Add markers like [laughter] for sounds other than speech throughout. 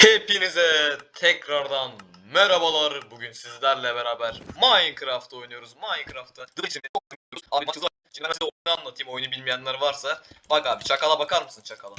Hepinize tekrardan merhabalar. Bugün sizlerle beraber Minecraft oynuyoruz. Minecraft'ta The çok oynuyoruz. Abi var. Şimdi ben size oyunu anlatayım. Oyunu bilmeyenler varsa. Bak abi çakala bakar mısın çakala?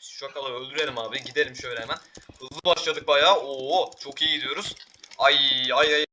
Şu çakalı öldürelim abi. Gidelim şöyle hemen. Hızlı başladık bayağı. Oo çok iyi gidiyoruz. Ay ay ay.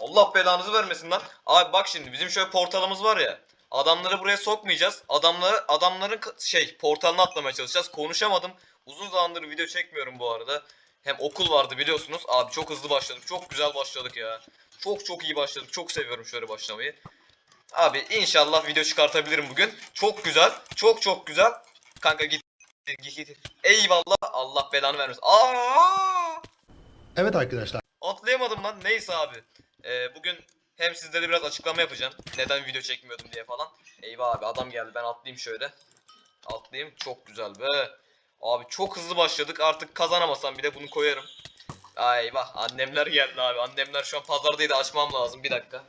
Allah belanızı vermesin lan. Abi bak şimdi bizim şöyle portalımız var ya. Adamları buraya sokmayacağız. Adamları adamların şey portalına atlamaya çalışacağız. Konuşamadım. Uzun zamandır video çekmiyorum bu arada. Hem okul vardı biliyorsunuz. Abi çok hızlı başladık. Çok güzel başladık ya. Çok çok iyi başladık. Çok seviyorum şöyle başlamayı. Abi inşallah video çıkartabilirim bugün. Çok güzel. Çok çok güzel. Kanka git. Git git. Eyvallah. Allah belanı vermesin. Aa! Evet arkadaşlar. Atlayamadım lan. Neyse abi. Ee, bugün hem sizlere biraz açıklama yapacağım. Neden video çekmiyordum diye falan. Eyvah abi adam geldi. Ben atlayayım şöyle. Atlayayım. Çok güzel be. Abi çok hızlı başladık. Artık kazanamasam bile bunu koyarım. Ay eyvah. Annemler geldi abi. Annemler şu an pazardaydı. Açmam lazım. Bir dakika.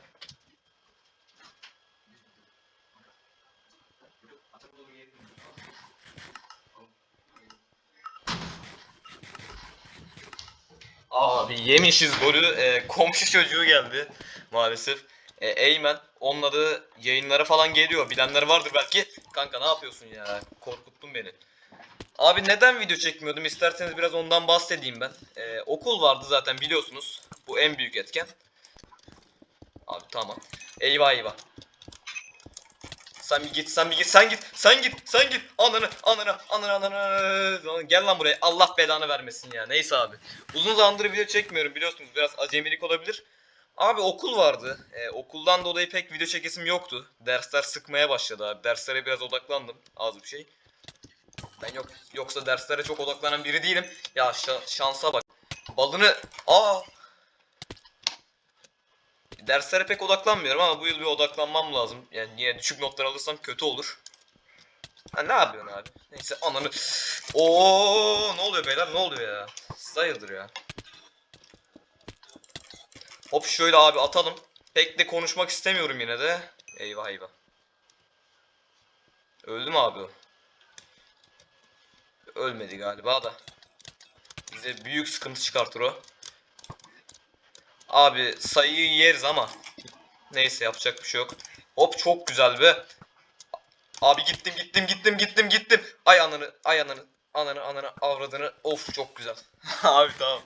Abi yemişiz golü. Ee, komşu çocuğu geldi maalesef. Ee, Eymen. Onunla da yayınlara falan geliyor. Bilenler vardır belki. Kanka ne yapıyorsun ya? Korkuttun beni. Abi neden video çekmiyordum? İsterseniz biraz ondan bahsedeyim ben. Ee, okul vardı zaten biliyorsunuz. Bu en büyük etken. Abi tamam. Eyvah eyvah. Sen bir git, sen bir git, sen git, sen git, sen git. Ananı, ananı, ananı, ananı. Gel lan buraya. Allah belanı vermesin ya. Neyse abi. Uzun zamandır video çekmiyorum biliyorsunuz. Biraz acemilik olabilir. Abi okul vardı. Ee, okuldan dolayı pek video çekesim yoktu. Dersler sıkmaya başladı abi. Derslere biraz odaklandım. Az bir şey. Ben yok yoksa derslere çok odaklanan biri değilim. Ya şa- şansa bak. Balını aa Derslere pek odaklanmıyorum ama bu yıl bir odaklanmam lazım. Yani niye düşük notlar alırsam kötü olur. Ha ne yapıyorsun abi? Neyse ananı. Oo ne oluyor beyler? Ne oluyor ya? Sayıldır ya. Hop şöyle abi atalım. Pek de konuşmak istemiyorum yine de. Eyvah eyvah. Öldü mü abi o? Ölmedi galiba da. Bize büyük sıkıntı çıkartır o. Abi sayıyı yeriz ama. Neyse yapacak bir şey yok. Hop çok güzel be. Abi gittim gittim gittim gittim gittim. Ay ananı ay ananı ananı ananı avradını. Of çok güzel. [laughs] abi tamam.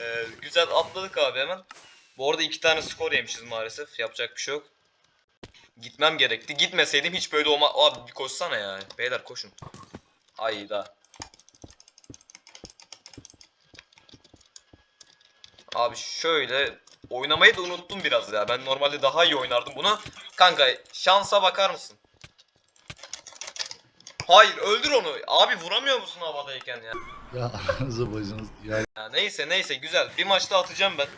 Ee, güzel atladık abi hemen. Bu arada iki tane skor yemişiz maalesef. Yapacak bir şey yok. Gitmem gerekti. Gitmeseydim hiç böyle olma... Abi bir koşsana ya. Beyler koşun. Ayda. Abi şöyle oynamayı da unuttum biraz ya. Ben normalde daha iyi oynardım bunu. Kanka şansa bakar mısın? Hayır öldür onu. Abi vuramıyor musun havadayken ya? Ya boyunuz. Ya ya neyse neyse güzel. Bir maçta atacağım ben.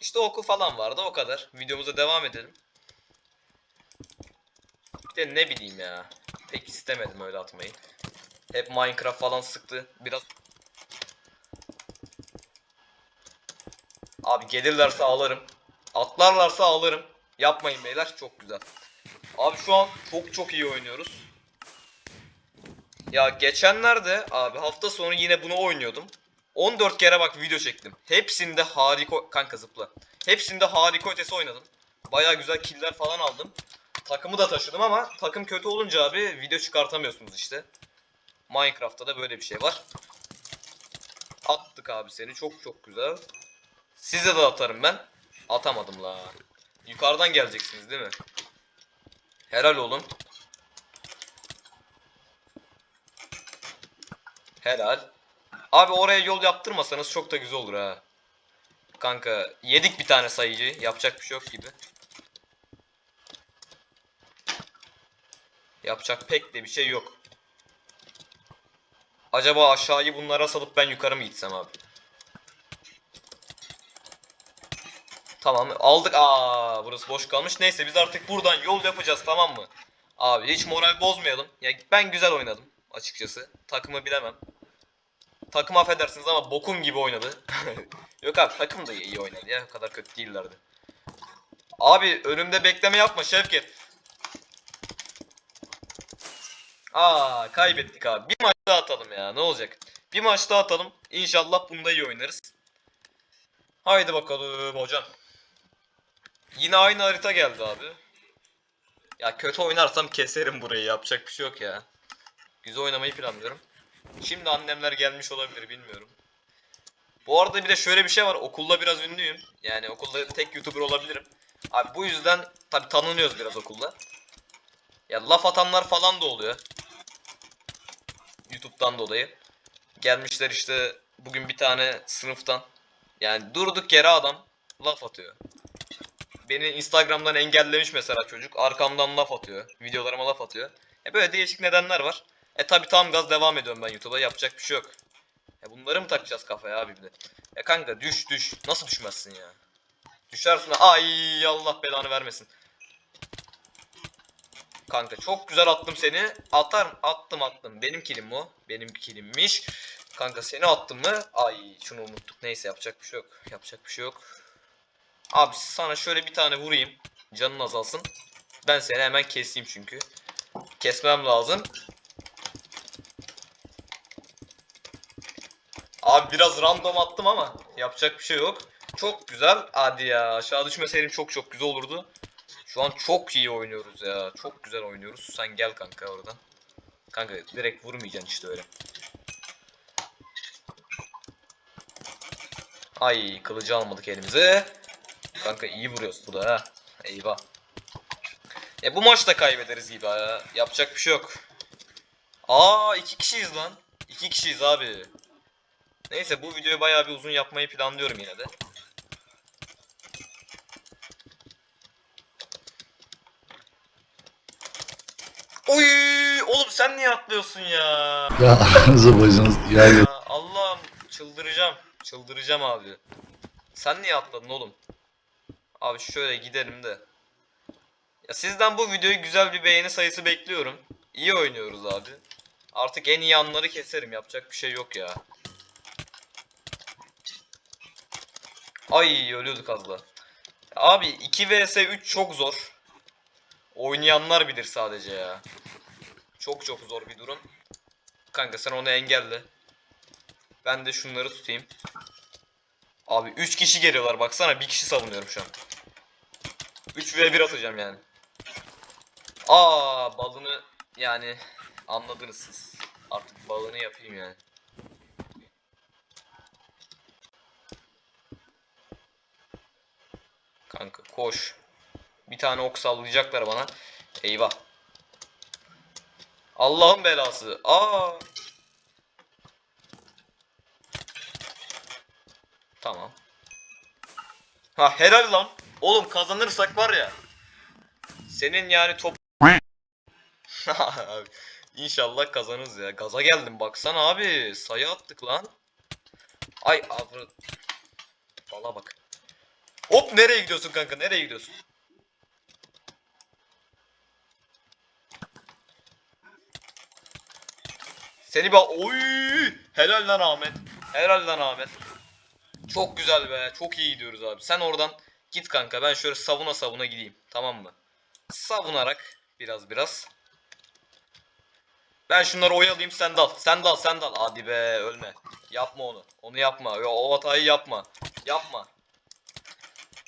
İşte oku falan vardı o kadar. Videomuza devam edelim. Bir de ne bileyim ya. Pek istemedim öyle atmayı. Hep Minecraft falan sıktı. Biraz Abi gelirlerse ağlarım. Atlarlarsa ağlarım. Yapmayın beyler çok güzel. Abi şu an çok çok iyi oynuyoruz. Ya geçenlerde abi hafta sonu yine bunu oynuyordum. 14 kere bak video çektim. Hepsinde harika kanka zıpla. Hepsinde harika ötesi oynadım. Baya güzel killer falan aldım. Takımı da taşıdım ama takım kötü olunca abi video çıkartamıyorsunuz işte. Minecraft'ta da böyle bir şey var. Attık abi seni çok çok güzel. Size de atarım ben. Atamadım la. Yukarıdan geleceksiniz değil mi? Helal olun. Helal. Abi oraya yol yaptırmasanız çok da güzel olur ha. Kanka yedik bir tane sayıcı. Yapacak bir şey yok gibi. Yapacak pek de bir şey yok. Acaba aşağıyı bunlara salıp ben yukarı mı gitsem abi? Tamam aldık. Aa burası boş kalmış. Neyse biz artık buradan yol yapacağız tamam mı? Abi hiç moral bozmayalım. Ya ben güzel oynadım açıkçası. Takımı bilemem. Takım affedersiniz ama bokum gibi oynadı. [laughs] Yok abi takım da iyi oynadı ya. O kadar kötü değillerdi. Abi önümde bekleme yapma Şevket. Aa kaybettik abi. Bir maç daha atalım ya. Ne olacak? Bir maç daha atalım. İnşallah bunda iyi oynarız. Haydi bakalım hocam. Yine aynı harita geldi abi. Ya kötü oynarsam keserim burayı. Yapacak bir şey yok ya. Güzel oynamayı planlıyorum. Şimdi annemler gelmiş olabilir bilmiyorum. Bu arada bir de şöyle bir şey var. Okulda biraz ünlüyüm. Yani okulda tek YouTuber olabilirim. Abi bu yüzden tabi tanınıyoruz biraz okulda. Ya laf atanlar falan da oluyor. YouTube'dan dolayı. Gelmişler işte bugün bir tane sınıftan. Yani durduk yere adam laf atıyor. Beni Instagram'dan engellemiş mesela çocuk. Arkamdan laf atıyor. Videolarıma laf atıyor. E böyle değişik nedenler var. E tabi tam gaz devam ediyorum ben YouTube'a. Yapacak bir şey yok. E bunları mı takacağız kafaya abi bir de? E kanka düş düş. Nasıl düşmezsin ya? Düşersin. Ay Allah belanı vermesin. Kanka çok güzel attım seni. Atar attım attım. Benim kilim o. Benim kilimmiş. Kanka seni attım mı? Ay şunu unuttuk. Neyse yapacak bir şey yok. Yapacak bir şey yok. Abi sana şöyle bir tane vurayım. Canın azalsın. Ben seni hemen keseyim çünkü. Kesmem lazım. Abi biraz random attım ama yapacak bir şey yok. Çok güzel. Hadi ya aşağı düşmeseydim çok çok güzel olurdu. Şu an çok iyi oynuyoruz ya. Çok güzel oynuyoruz. Sen gel kanka oradan. Kanka direkt vurmayacaksın işte öyle. Ay kılıcı almadık elimize. Kanka iyi vuruyoruz bu da ha. Eyvah. E bu maçta kaybederiz gibi ya. Yapacak bir şey yok. Aa iki kişiyiz lan. İki kişiyiz abi. Neyse bu videoyu bayağı bir uzun yapmayı planlıyorum yine de. Oy oğlum sen niye atlıyorsun ya? Ya ağzınızı bacınız yer Ya Allah'ım çıldıracağım. Çıldıracağım abi. Sen niye atladın oğlum? Abi şöyle gidelim de. Ya sizden bu videoyu güzel bir beğeni sayısı bekliyorum. İyi oynuyoruz abi. Artık en iyi anları keserim. Yapacak bir şey yok ya. Ay ölüyorduk az da. Abi 2 vs 3 çok zor. Oynayanlar bilir sadece ya. Çok çok zor bir durum. Kanka sen onu engelle. Ben de şunları tutayım. Abi 3 kişi geliyorlar baksana bir kişi savunuyorum şu an. 3 v 1 atacağım yani. Aa balını yani anladınız siz. Artık balını yapayım yani. Kanka koş. Bir tane ok sallayacaklar bana. Eyvah. Allah'ın belası. Aa. Tamam. Ha helal lan. Oğlum kazanırsak var ya. Senin yani top... [laughs] Abi, İnşallah kazanırız ya. Gaza geldim baksana abi. Sayı attık lan. Ay abi. Valla bak. Hop nereye gidiyorsun kanka? Nereye gidiyorsun? Seni bak oy helal lan Ahmet. Helal lan Ahmet. Çok güzel be. Çok iyi gidiyoruz abi. Sen oradan git kanka. Ben şöyle savuna savuna gideyim. Tamam mı? Savunarak biraz biraz. Ben şunları oyalayayım sen dal. Sen dal sen dal. Hadi be ölme. Yapma onu. Onu yapma. Yo, o hatayı yapma. Yapma.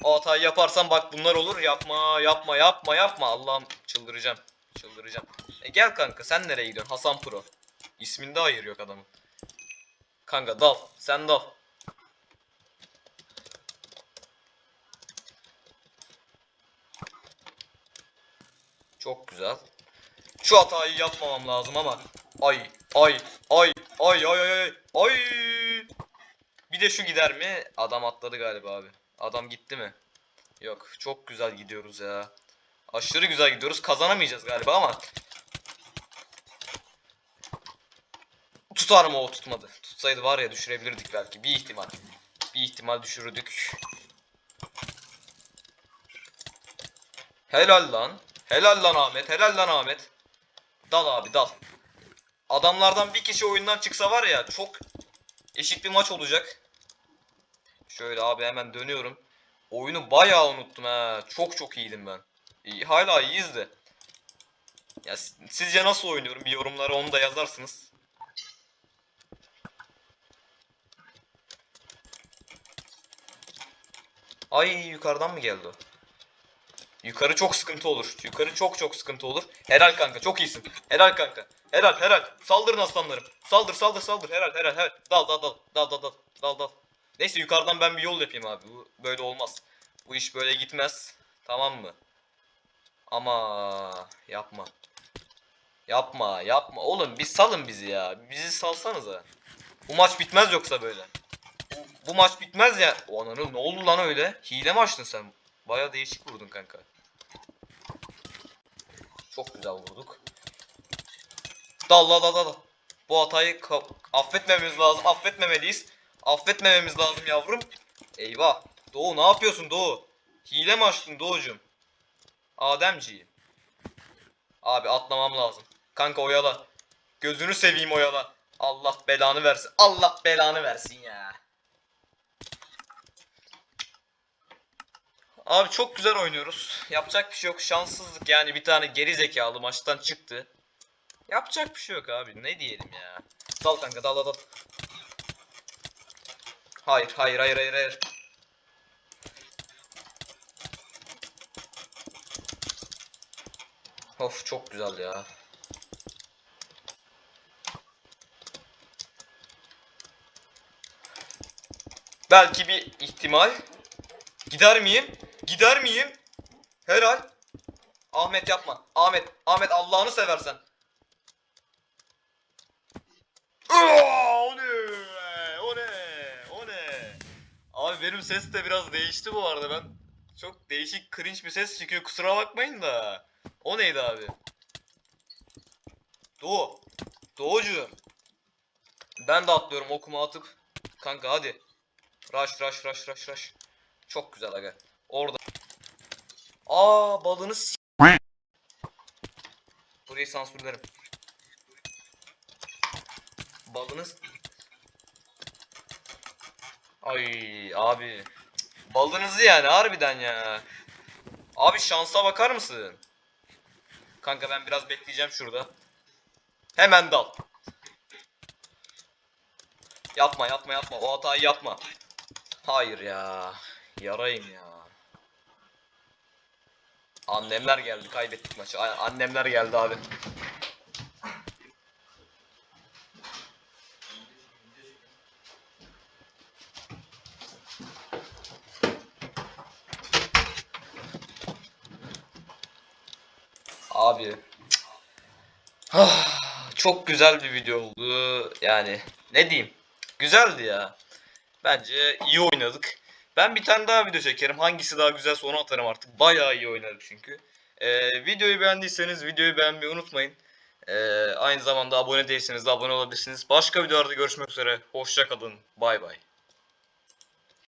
O hatayı yaparsan bak bunlar olur. Yapma yapma yapma yapma. Allah'ım çıldıracağım. Çıldıracağım. E gel kanka sen nereye gidiyorsun? Hasan Pro. İsminde hayır yok adamın. Kanka dal. Sen dal. Çok güzel. Şu hatayı yapmamam lazım ama. Ay ay ay ay ay ay ay. Bir de şu gider mi? Adam atladı galiba abi. Adam gitti mi? Yok. Çok güzel gidiyoruz ya. Aşırı güzel gidiyoruz. Kazanamayacağız galiba ama. Tutar mı o tutmadı. Tutsaydı var ya düşürebilirdik belki. Bir ihtimal. Bir ihtimal düşürürdük. Helal lan. Helal lan Ahmet. Helal lan Ahmet. Dal abi dal. Adamlardan bir kişi oyundan çıksa var ya çok eşit bir maç olacak. Şöyle abi hemen dönüyorum. Oyunu bayağı unuttum ha. Çok çok iyiydim ben. İyi, hala iyiyiz de. Ya sizce nasıl oynuyorum? Bir yorumlara onu da yazarsınız. Ay yukarıdan mı geldi o? Yukarı çok sıkıntı olur. Yukarı çok çok sıkıntı olur. Helal kanka çok iyisin. Helal kanka. Helal helal. Saldırın aslanlarım. Saldır saldır saldır. Helal helal helal. Dal dal dal. Dal dal dal. Dal dal. Neyse yukarıdan ben bir yol yapayım abi. Bu böyle olmaz. Bu iş böyle gitmez. Tamam mı? Ama yapma. Yapma yapma. Oğlum bir salın bizi ya. Bizi salsanıza. Bu maç bitmez yoksa böyle. Bu, bu maç bitmez ya. O ananı ne oldu lan öyle? Hile mi açtın sen? Baya değişik vurdun kanka. Çok güzel vurduk. Dal dal dal. Bu hatayı affetmememiz lazım. Affetmemeliyiz. Affetmememiz lazım yavrum. Eyvah. Doğu ne yapıyorsun Doğu? Hile mi açtın Doğucum? Ademciğim. Abi atlamam lazım. Kanka oyala. Gözünü seveyim oyala. Allah belanı versin. Allah belanı versin ya. Abi çok güzel oynuyoruz. Yapacak bir şey yok. Şanssızlık yani bir tane geri zekalı maçtan çıktı. Yapacak bir şey yok abi. Ne diyelim ya. Dal kanka dal dal. Hayır hayır hayır hayır hayır. Of çok güzel ya. Belki bir ihtimal. Gider miyim? Gider miyim? Helal. Ahmet yapma. Ahmet, Ahmet Allah'ını seversen. O ne? O ne? O ne? Abi benim ses de biraz değişti bu arada ben. Çok değişik cringe bir ses çıkıyor kusura bakmayın da. O neydi abi? Doğu. Doğucu. Ben de atlıyorum okuma atıp. Kanka hadi. Rush rush rush rush rush. Çok güzel aga. Orada. Aa balını s- Burayı sansürlerim. Balını s- Ay abi. Balınızı yani harbiden ya. Abi şansa bakar mısın? Kanka ben biraz bekleyeceğim şurada. Hemen dal. Yapma yapma yapma. O hatayı yapma. Hayır ya. Yarayım ya. Annemler geldi. Kaybettik maçı. Annemler geldi abi. Abi. Ah, Çok güzel bir video oldu. Yani ne diyeyim? Güzeldi ya. Bence iyi oynadık. Ben bir tane daha video çekerim. Hangisi daha güzelse onu atarım artık. Bayağı iyi oynadık çünkü. Ee, videoyu beğendiyseniz videoyu beğenmeyi unutmayın. Ee, aynı zamanda abone değilseniz de abone olabilirsiniz. Başka videolarda görüşmek üzere. Hoşça kalın. Bay bay.